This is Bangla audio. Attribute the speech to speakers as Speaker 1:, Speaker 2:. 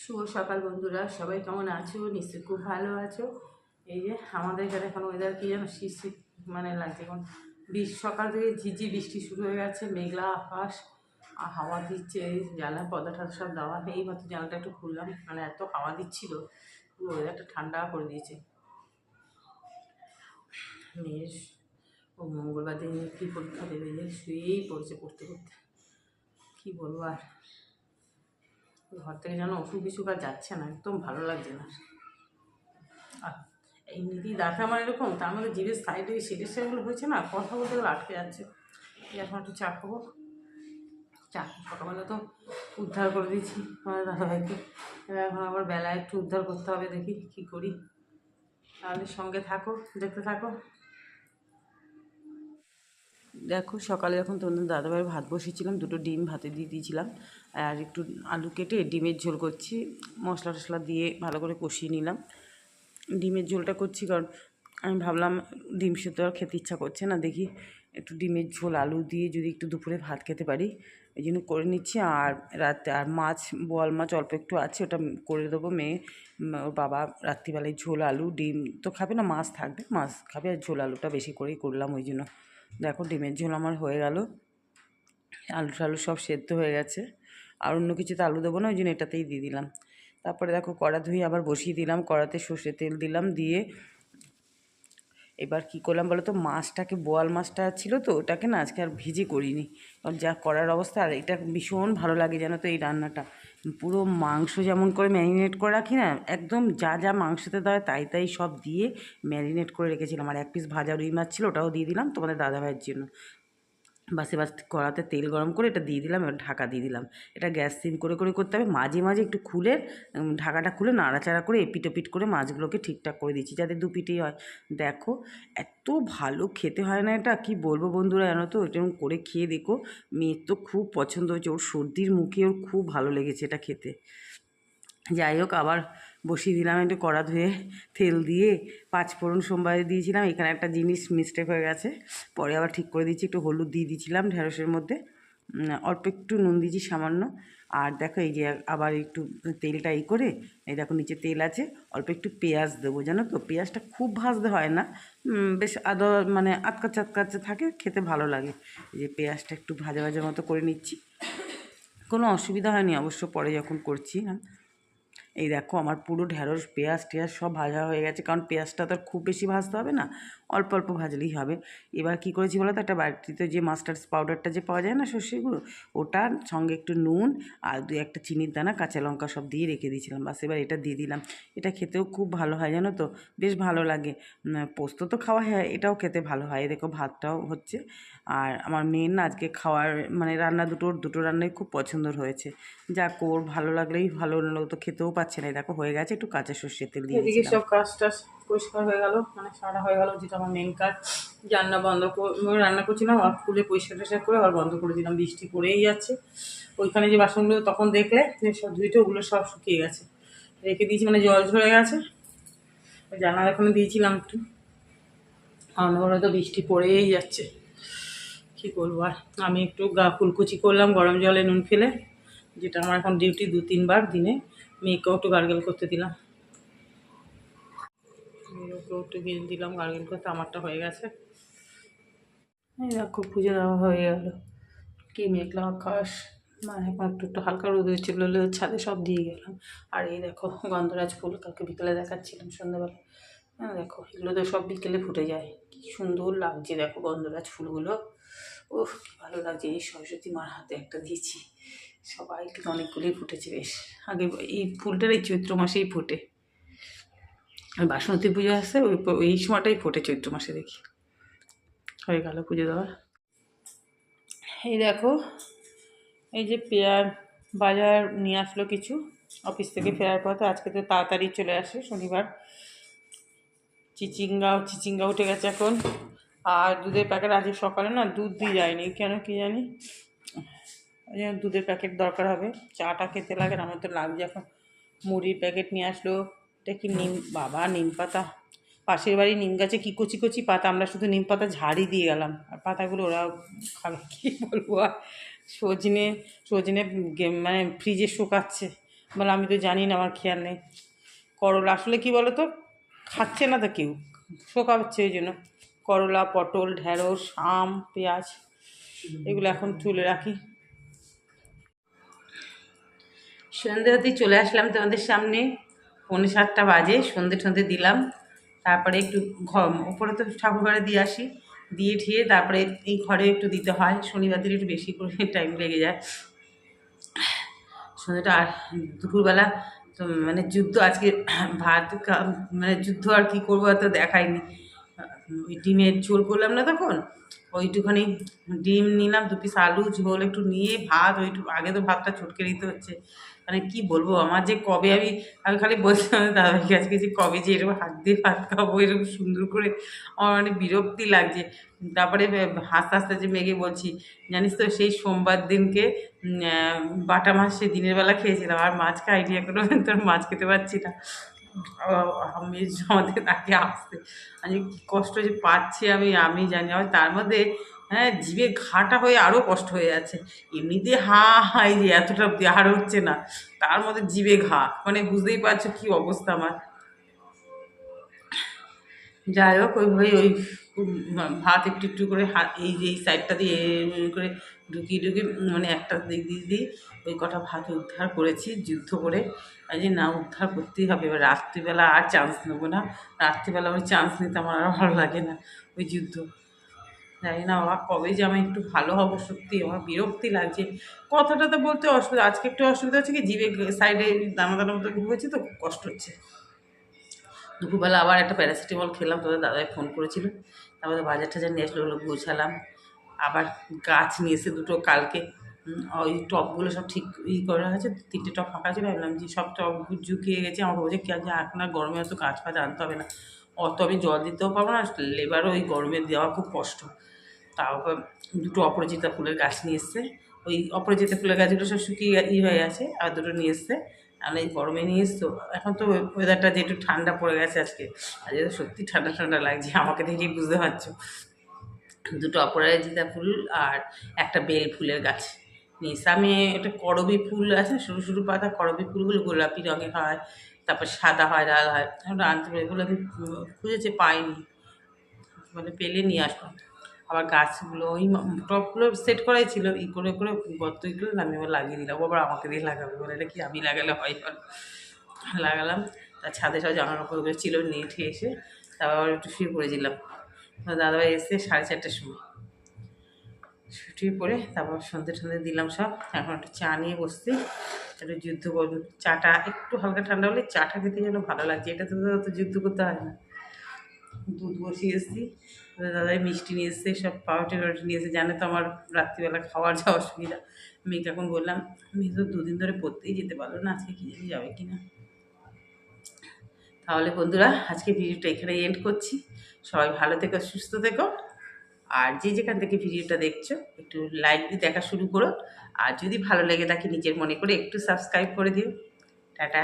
Speaker 1: শুভ সকাল বন্ধুরা, সবাই কেমন আছো? নিশ্চয়ই খুব ভালো আছো। এই যে আমাদের এখানে এখন ওয়েদার কী যেন শীত শীত মানে লাগছে। এখন বৃষ্টি সকাল থেকে ঝিঝি বৃষ্টি শুরু হয়ে গেছে, মেঘলা আকাশ, আর হাওয়া দিচ্ছে, জানলা, পর্দা টর্দা সব দেওয়া এই মাত্র জানলাটা একটু খুললাম মানে এত হাওয়া দিচ্ছিল, পুরো ওয়েদারটা ঠান্ডা করে দিয়েছে। মেয়ের ও মঙ্গলবার দিন কী পরীক্ষা দেবে শুয়েই পড়ছে পড়তে পড়তে। কী বলব আর? ঘর থেকে যেন অসুখ বিসুখ আর যাচ্ছে না, একদম ভালো লাগছে না। আর এমনিতেই দাঁত আমার এরকম, তার মধ্যে জিভের সাইডে সেটের সেগুলো হয়েছে না, কথা বলতে গেলে আটকে যাচ্ছে। এখন একটু চা খাব। চা সকালবেলা তো উদ্ধার করে দিয়েছি আমার দাদাভাইকে। এবার এখন আবার বেলায় একটু উদ্ধার করতে হবে দেখি কী করি। তাহলে সঙ্গে থাকো, দেখতে থাকো। দেখো, সকালে যখন তোমাদের দাদাভাইয়ের ভাত বসিয়েছিলাম, দুটো ডিম ভাতে দিয়ে দিয়েছিলাম, আর একটু আলু কেটে ডিমের ঝোল করছি। মশলা টশলা দিয়ে ভালো করে কষিয়ে নিলাম। ডিমের ঝোলটা করছি কারণ আমি ভাবলাম ডিম সেদ্ধ আর খেতে ইচ্ছা করছে না, দেখি একটু ডিমের ঝোল, আলু দিয়ে যদি একটু দুপুরে ভাত খেতে পারি এই জন্য করে নিচ্ছি। আর রাতে, আর মাছ, বোয়াল মাছ অল্প একটু আছে, ওটা করে দেবো মেয়ে। ওর বাবা রাত্রিবেলায় ঝোল, আলু, ডিম তো খাবে না, মাছ থাকবে, মাছ খাবে আর ঝোল, আলুটা বেশি করেই করলাম, ওই জন্য। দেখো ডিমের ঝোল আমার হয়ে গেল। আলু টালু সব সেদ্ধ হয়ে গেছে। আর অন্য কিছুতে আলু দেবো না, ওই জন্য এটাতেই দিয়ে দিলাম। তারপরে দেখো কড়া ধুয়ে আবার বসিয়ে দিলাম, কড়াতে সর্ষে তেল দিলাম দিয়ে এবার কি করলাম বলো তো, মাছটাকে বোয়াল মাছটা ছিল তো, ওটাকে না আজকে আর ভিজে করিনি। কারণ যা করার অবস্থা, আর এটা ভীষণ ভালো লাগে জানো তো এই রান্নাটা। পুরো মাংস যেমন করে ম্যারিনেট করে রাখি না, একদম যা যা মাংসতে দেয় তাই তাই সব দিয়ে ম্যারিনেট করে রেখেছিলাম। আর এক পিস ভাজা রুই মাছ ছিল ওটাও দিয়ে দিলাম তোমাদের দাদাভাইয়ের জন্য। বাস এবার কড়াতে তেল গরম করে এটা দিয়ে দিলাম, এবার ঢাকা দিয়ে দিলাম। এটা গ্যাস সিম করে করে করতে হবে। মাঝে মাঝে একটু খুলে ঢাকাটা খুলে নাড়াচাড়া করে এপিট ওপিট করে মাছগুলোকে ঠিকঠাক করে দিচ্ছি, যাতে দু পিটেই হয়। দেখো, এত ভালো খেতে হয় না এটা, কি বলব বন্ধুরা জানো তো? এরকম করে খেয়ে দেখো, মেয়ের তো খুব পছন্দ হয়েছে। ওর সর্দির মুখে ওর খুব ভালো লেগেছে এটা খেতে। যাই হোক, আবার বসিয়ে দিলাম একটু কড়া ধুয়ে, তেল দিয়ে, পাঁচ ফোড়ন সোমবারে দিয়েছিলাম, এখানে একটা জিনিস মিস্টেক হয়ে গেছে। পরে আবার ঠিক করে দিচ্ছি, একটু হলুদ দিয়ে দিয়েছিলাম ঢেঁড়সের মধ্যে। অল্প একটু নুন দিয়েছি সামান্য। আর দেখো, এই যে আবার একটু তেলটা এই করে, এই দেখো নিচে তেল আছে, অল্প একটু পেঁয়াজ দেবো। জানো তো, পেঁয়াজটা খুব ভাজতে হয় না। বেশ আদা মানে আটকাচ্ছে আটকাচ্ছে থাকে, খেতে ভালো লাগে। এই যে পেঁয়াজটা একটু ভাজা ভাজা মতো করে নিচ্ছি। কোনো অসুবিধা হয়নি, অবশ্য পরে যখন করছি না এই দেখো আমার পুরো ঢ্যাঁড়স পেঁয়াজ টেয়াজ সব ভাজা হয়ে গেছে। কারণ পেঁয়াজটা তো খুব বেশি ভাজতে হবে না, অল্প অল্প ভাজলেই হবে। এবার কি করেছি বলো তো, একটা বাটিতে যে মাস্টার্ড পাউডারটা যে পাওয়া যায় না সর্ষে গুঁড়ো, ওটার সঙ্গে একটু নুন আর দু একটা চিনির দানা, কাঁচা লঙ্কা সব দিয়ে রেখে দিয়েছিলাম। বাস এবার এটা দিয়ে দিলাম। এটা খেতেও খুব ভালো হয় জানো তো, বেশ ভালো লাগে। পোস্ত তো খাওয়া হয়, এটাও খেতে ভালো হয়। দেখো ভাতটাও হচ্ছে। আর আমার মেয়ের না আজকে খাওয়ার মানে রান্না দুটোর, দুটো রান্নাই খুব পছন্দর হয়েছে। যা কোর ভালো লাগলেই ভালো লোক তো খেতেও পাচ্ছে না এই দেখো হয়ে গেছে একটু কাঁচা সর্ষের তেল দিয়ে
Speaker 2: এদিকে সব কাজ টাজ পরিষ্কার হয়ে গেল মানে সারা হয়ে গেল যেটা আমার মেন কাজ। জানলা বন্ধ করে আমি রান্না করছিলাম আর খুলে পরিষ্কার টরিষ্কার করে আবার বন্ধ করে দিলাম বৃষ্টি পড়েই যাচ্ছে। ওইখানে যে বাসনগুলো তখন দেখলে সব ধুইতে ওগুলো সব শুকিয়ে গেছে। রেখে দিয়েছি মানে জল ঝরে গেছে। ওই জানলা এখানে দিয়েছিলাম একটু। অনবরত তো বৃষ্টি পড়েই যাচ্ছে। কী করব আর? আমি একটু গা ফুলকুচি করলাম গরম জলে নুন ফেলে। যেটা আমার এখন ডিউটি দু, তিনবার দিনে মেয়েকেও একটু গার্গেল করতে দিলাম। মেয়েকেও একটু গেল দিলাম গার্গেল করতে আমারটা হয়ে গেছে। দেখো, পুজো দেওয়া হয়ে গেল। কি মেঘলা আকাশ। মানে এখন একটু একটু হালকা রোদ হয়েছিল ছাদে সব দিয়ে গেলাম। আর এই দেখো, গন্ধরাজ ফুল কালকে বিকেলে দেখাচ্ছিলাম সন্ধ্যাবেলা। হ্যাঁ দেখো, এগুলো তো সব বিকেলে ফুটে যায়। কি সুন্দর লাগছে দেখো গন্ধরাজ ফুলগুলো। ওহ ভালো লাগছে। এই সরস্বতী মার হাতে একটা দিয়েছি। সবাই কিন্তু অনেকগুলোই ফুটেছে, বেশ। আগে এই ফুলটার এই চৈত্র মাসেই ফোটে। আর বাসন্তী পুজো আসছে ওই এই সময়টাই ফোটে চৈত্র মাসে দেখি। হয়ে গেল পুজো দেওয়া। এই দেখো, এই যে পেয়ার বাজার নিয়ে আসলো কিছু, অফিস থেকে ফেরার পথে আজকে তো তাড়াতাড়ি চলে আসে শনিবার। চিচিঙ্গাও, চিচিঙ্গা উঠে গেছে এখন। আর দুধের প্যাকেট আজকে সকালে না, দুধ দিয়ে যায়নি, কেন কি জানি? ওই জন্য দুধের প্যাকেট দরকার হবে। চাটা খেতে লাগে আমার তো লাগছে এখন মুড়ির প্যাকেট নিয়ে আসলো। এটা কি নিম, বাবা, নিম পাতা। পাশের বাড়ি নিম গাছে কি কচি কচি পাতা? আমরা শুধু নিম পাতা ঝাড়ি দিয়ে গেলাম। আর পাতাগুলো ওরা খাবে। কী বলব আর? সজনে সজনে মানে ফ্রিজে শুকাচ্ছে।
Speaker 1: বলে আমি তো জানি না, আমার খেয়াল নেই। করলা, আসলে কি বলো তো খাচ্ছে না তো কেউ। শোকাচ্ছে ওই জন্য। করলা, পটল, ঢেঁড়স, আম, পেঁয়াজ, এগুলো এখন তুলে রাখি। সন্ধ্যে হতেই চলে আসলাম তোমাদের সামনে। পৌনে সাতটা বাজে সন্ধে টন্ধে দিলাম। তারপরে একটু ঘর উপরে তো ঠাকুর ঘরে দিয়ে আসি। দিয়ে ঠিয়ে তারপরে এই ঘরে একটু দিতে হয়। শনিবার দিন একটু বেশি করে টাইম লেগে যায়। সন্ধ্যেটা আর দুপুরবেলা তো মানে যুদ্ধ আজকে ভাত মানে যুদ্ধ আর কি করব তো দেখায়নি ওই ডিমের ঝোল করলাম না তখন, ওইটুখানি ডিম নিলাম, দু পিস আলু, ঝোল একটু নিয়ে ভাত, ওইটু, আগে তো ভাতটা ছটকে দিতে হচ্ছে। মানে কি বলব, আমার যে কবে আমি আমি খালি বলছিলাম দাদার কাছে যে কবে যে এরকম হাত দিয়ে ভাত খাব, এরকম সুন্দর করে আমার মানে বিরক্তি লাগছে। তারপরে হাসতে হাসতে যে মেঘে বলছি, জানিস তো সেই সোমবার দিনকে বাটা মাছ সে দিনের বেলা খেয়েছিলাম, আর মাছ খাইনি এখনও, তোর মাছ খেতে পারছি না। আমি আমাদের তাকে আসতে, আমি কি কষ্ট যে পাচ্ছি আমি আমি জানি আমি তার মধ্যে হ্যাঁ জিভে ঘাটা হয়ে আরও কষ্ট হয়ে যাচ্ছে। এমনিতে হা হাই যে এতটা আর হচ্ছে না, তার মধ্যে জিভে ঘা মানে বুঝতেই পারছ কি অবস্থা আমার। যাই হোক ওইভাবে ওই ভাত একটু একটু করে হাত, এই যে এই সাইডটা দিয়ে করে ঢুকিয়ে ঢুকিয়ে মানে একটা দিক দিয়ে দিয়ে ওই কটা ভাত উদ্ধার করেছি, যুদ্ধ করে। আর যে না উদ্ধার করতেই হবে, এবার রাত্রিবেলা আর চান্স নেব না। রাত্রিবেলা ওই চান্স নিতে আমার আর ভালো লাগে না, ওই যুদ্ধ। জানি না বাবা কবে যে আমি একটু ভালো হব সত্যি, আমার বিরক্তি লাগছে। কথাটা তো বলতে অসুবিধা, আজকে একটু অসুবিধা হচ্ছে কি, জিভে সাইডে দানা দানা মতো হয়েছে তো খুব কষ্ট হচ্ছে। দুপুরবেলা আবার একটা প্যারাসিটামল খেলাম তোদের দাদাই ফোন করেছিল। তারপরে বাজার টাজার নিয়ে আসলো, ওগুলো গোছালাম। আবার গাছ নিয়ে এসে দুটো কালকে ওই টবগুলো সব ঠিক ই করা আছে তিনটে টব ফাঁকা ছিল ভাবলাম যে সব টব ঝুঁকিয়ে গেছে আমাকে বলছে কি আছে এখন আর গরমে অত গাছ ফাছ আনতে হবে না। অত আমি জল দিতেও পারব না, লেবারও ওই গরমে দেওয়া খুব কষ্ট। তারপর দুটো অপরাজিতা ফুলের গাছ নিয়ে এসছে, ওই অপরাজিতা ফুলের গাছগুলো সব শুকিয়ে ই হয়ে গেছে আর দুটো নিয়ে এসছে। আর এই গরমে নিয়ে এসছো। এখন তো ওয়েদারটা যে একটু ঠান্ডা পড়ে গেছে আজকে আজকে তো সত্যি ঠান্ডা ঠান্ডা লাগছে, আমাকে দেখেই বুঝতে পারছ। দুটো অপরাজিতা ফুল আর একটা বেল ফুলের গাছ আমি একটা করবি ফুল আছে সরু সরু পাতা করবি ফুলগুলো গোলাপি রঙের হয়, তারপর সাদা হয়, লাল হয়। আনতে পারি, এগুলো আমি খুঁজেছি, পাইনি। মানে পেলে নিয়ে আসব। আবার গাছগুলো, ওই টপগুলো সেট করাই ছিল। ই করে করে গর্ত করে আমি আবার লাগিয়ে দিলাম। আবার আমাকে দিয়ে লাগাবে। বলে, এটা কি আমি লাগালে হয় লাগালাম। তার ছাদে সব জামা কাপড়গুলো ছিল ঠিয়ে এসে তারপর আবার একটু শুয়ে পড়েছিলাম দাদাভাই এসে সাড়ে চারটের সময় শুটিয়ে পরে তারপর সন্ধে টন্ধে দিলাম সব। এখন একটু চা নিয়ে বসছি। একটু যুদ্ধ চাটা একটু হালকা ঠান্ডা হলে চাটা খেতে যেন ভালো লাগছে এটা তো যুদ্ধ করতে হয় না। দুধ বসিয়ে এসেছি। এবার দাদাই মিষ্টি নিয়ে এসছে, সব পাউটি টাউটি নিয়ে এসে জানে তো আমার রাত্রিবেলা খাওয়ার যা অসুবিধা। মেয়েকে এখন বললাম মেয়ে তো দুদিন ধরে পড়তেই যেতে পারল না, আজকে কি জানি যাবে কি না তাহলে বন্ধুরা, আজকে ভিডিওটা এখানে এন্ড করছি। সবাই ভালো থেকো, সুস্থ থেকো। আর যে যেখান থেকে ভিডিওটা দেখছ, একটু লাইক দিয়ে দেখা শুরু করো। আর যদি ভালো লেগে থাকে, নিজের মনে করে একটু সাবস্ক্রাইব করে দিও। টাটা।